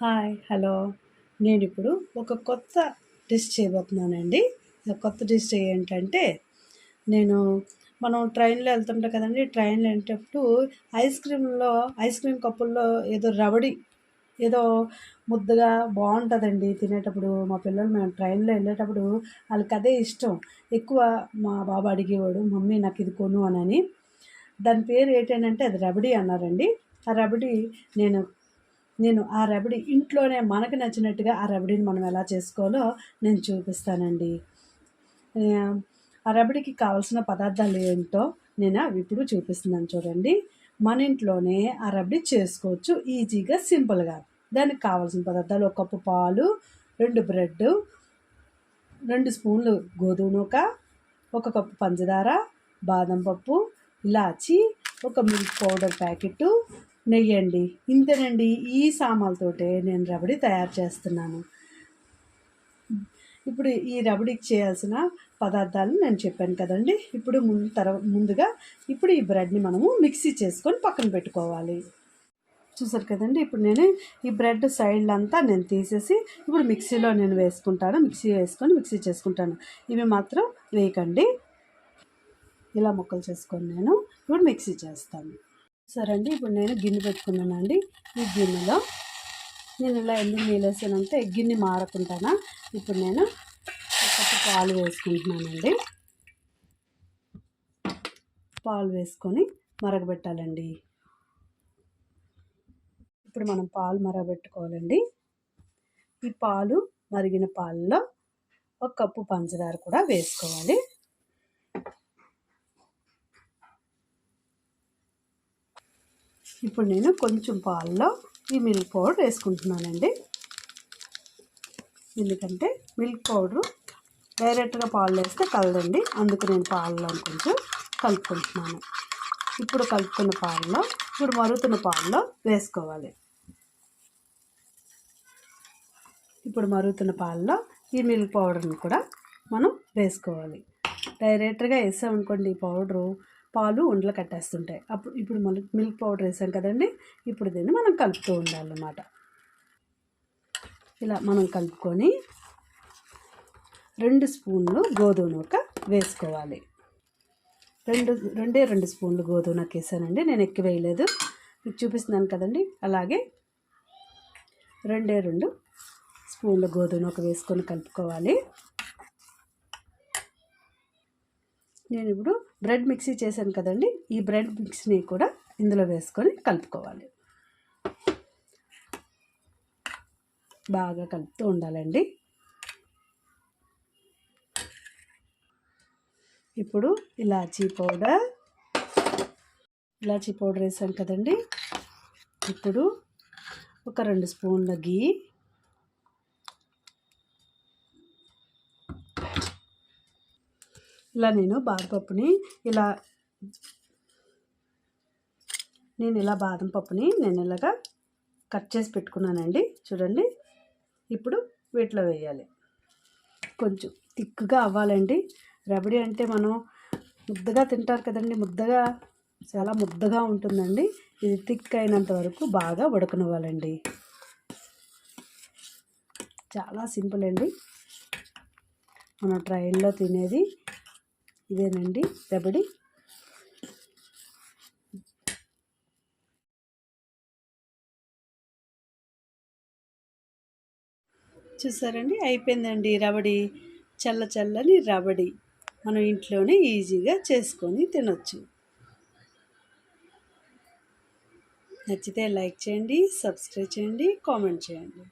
Hi hello. నేను ఇప్పుడు ఒక కొత్త డిష్ చేయబోతున్నానండి. కొత్త డిష్ ఏంటంటే నేను మనం ట్రైన్లో వెళ్తుంటాం కదండి ట్రైన్లో వెళ్ళేటప్పుడు ఐస్ క్రీమ్లో ఐస్ క్రీమ్ కప్పుల్లో ఏదో రబడి ఏదో ముద్దగా బాగుంటుందండి తినేటప్పుడు. మా పిల్లలు మేము ట్రైన్లో వెళ్ళేటప్పుడు వాళ్ళకి అదే ఇష్టం. ఎక్కువ మా బాబు అడిగేవాడు మమ్మీ నాకు ఇది కొను అని దాని పేరు ఏంటంటే అది రబడి అన్నారండి. ఆ రబడి నేను నేను ఆ రబడి ఇంట్లోనే మనకు నచ్చినట్టుగా ఆ రబడిని మనం ఎలా చేసుకోవాలో నేను చూపిస్తానండి. ఆ రబడికి కావాల్సిన పదార్థాలు ఏంటో నేను అవి ఇప్పుడు చూపిస్తున్నాను చూడండి. మన ఇంట్లోనే ఆ రబడి చేసుకోవచ్చు ఈజీగా సింపుల్గా. దానికి కావాల్సిన పదార్థాలు ఒక కప్పు పాలు రెండు బ్రెడ్ రెండు స్పూన్లు గోధుమ నూక ఒక కప్పు పంచదార బాదం పప్పు ఇలాచి ఒక మిల్క్ పౌడర్ ప్యాకెట్టు నెయ్యి అండి ఇంతేనండి ఈ సామాలతోటే నేను రబడి తయారు చేస్తున్నాను. ఇప్పుడు ఈ రబడికి చేయాల్సిన పదార్థాలు నేను చెప్పాను కదండి. ఇప్పుడు ముందు తర్వా ముందుగా ఇప్పుడు ఈ బ్రెడ్ని మనము మిక్సీ చేసుకొని పక్కన పెట్టుకోవాలి. చూసారు కదండి ఇప్పుడు నేను ఈ బ్రెడ్ సైడ్లు అంతా నేను తీసేసి ఇప్పుడు మిక్సీలో నేను వేసుకుంటాను. మిక్సీ వేసుకొని మిక్సీ చేసుకుంటాను. ఇవి మాత్రం వేయకండి ఇలా ముక్కలు చేసుకొని నేను ఇప్పుడు మిక్సీ చేస్తాను. సరే అండి ఇప్పుడు నేను గిన్నె పెట్టుకున్నానండి. ఈ గిన్నెలో నేను ఇలా ఎందుకు నీళ్ళేసానంటే గిన్నె మారకుంటానా ఇప్పుడు నేను ఒక పాలు వేసుకుంటున్నానండి. పాలు వేసుకొని మరగబెట్టాలండి. ఇప్పుడు మనం పాలు మరగబెట్టుకోవాలండి. ఈ పాలు మరిగిన పాలలో ఒక కప్పు పంచదార కూడా వేసుకోవాలి. ఇప్పుడు నేను కొంచెం పాలలో ఈ మిల్క్ పౌడర్ వేసుకుంటున్నానండి. ఎందుకంటే మిల్క్ పౌడరు డైరెక్ట్గా పాలు వేస్తే కలదండి. అందుకు నేను పాలలో కొంచెం కలుపుకుంటున్నాను. ఇప్పుడు కలుపుకున్న పాలలో ఇప్పుడు మరుగుతున్న పాలలో వేసుకోవాలి. ఇప్పుడు మరుగుతున్న పాలలో ఈ మిల్క్ పౌడర్ని కూడా మనం వేసుకోవాలి. డైరెక్ట్గా వేసామనుకోండి ఈ పౌడరు పాలు ఉండలు కట్టేస్తుంటాయి. అప్పుడు ఇప్పుడు మనం మిల్క్ పౌడర్ వేసాం కదండి ఇప్పుడు దీన్ని మనం కలుపుతూ ఉండాలన్నమాట. ఇలా మనం కలుపుకొని రెండు స్పూన్లు గోధుమ నూక వేసుకోవాలి. రెండు రెండే రెండు స్పూన్లు గోధుమ నూక వేసానండి నేను ఎక్కువ వేయలేదు. మీకు చూపిస్తున్నాను కదండి అలాగే రెండే రెండు స్పూన్లు గోధుమ నూక వేసుకొని కలుపుకోవాలి. నేను ఇప్పుడు బ్రెడ్ మిక్సీ చేశాను కదండి. ఈ బ్రెడ్ మిక్స్ని కూడా ఇందులో వేసుకొని కలుపుకోవాలి. బాగా కలుపుతూ ఉండాలండి. ఇప్పుడు ఇలాచీ పౌడర్. ఇలాచీ పౌడర్ వేసాం కదండి. ఇప్పుడు ఒక రెండు స్పూన్ల గీ. ఇలా నేను బాదపప్పుని ఇలా నేను ఇలా బాదం పప్పుని నేను ఇలాగా కట్ చేసి పెట్టుకున్నానండి. చూడండి. ఇప్పుడు వీటిలో వేయాలి. కొంచెం థిక్గా అవ్వాలండి. రబడి అంటే మనం ముద్దగా తింటారు కదండి. ముద్దగా చాలా ముద్దగా ఉంటుందండి. ఇది థిక్ అయినంత వరకు బాగా ఉడకనివ్వాలండి. చాలా సింపుల్ అండి. మన ట్రైన్లో తినేది ఇదేనండి రబడి. చూసారండి? అయిపోయిందండి రబడి. చల్ల చల్లని రబడి. మనం ఇంట్లోనే ఈజీగా చేసుకొని తినొచ్చు. నచ్చితే లైక్ చేయండి సబ్స్క్రైబ్ చేయండి కామెంట్ చేయండి.